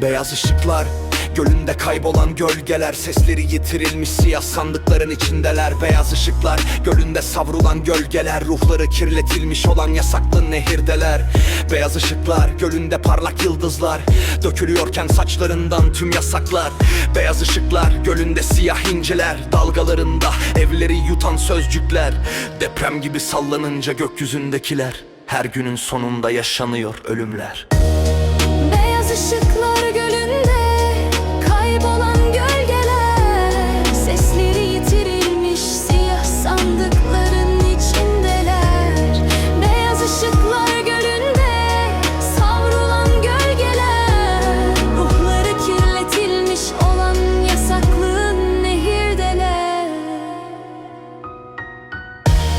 Beyaz ışıklar Gölünde kaybolan gölgeler Sesleri yitirilmiş siyah sandıkların içindeler. Beyaz ışıklar Gölünde savrulan gölgeler Ruhları kirletilmiş olan yasaklı nehirdeler. Beyaz ışıklar Gölünde parlak yıldızlar Dökülüyorken saçlarından tüm yasaklar. Beyaz ışıklar Gölünde siyah inciler Dalgalarında evleri yutan sözcükler. Deprem gibi sallanınca gökyüzündekiler Her günün sonunda yaşanıyor ölümler. Beyaz ışıklar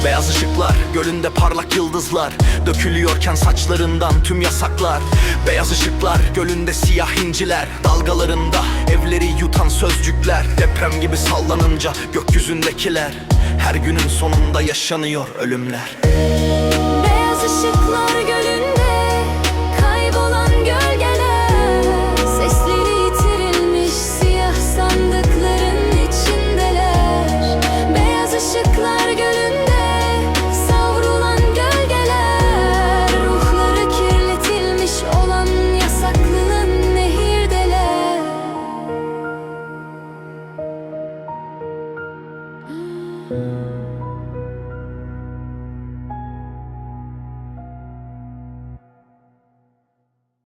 Beyaz ışıklar, gölünde parlak yıldızlar Dökülüyorken saçlarından tüm yasaklar. Beyaz ışıklar, gölünde siyah inciler Dalgalarında evleri yutan sözcükler. Deprem gibi sallanınca gökyüzündekiler Her günün sonunda yaşanıyor ölümler. Beyaz ışıklar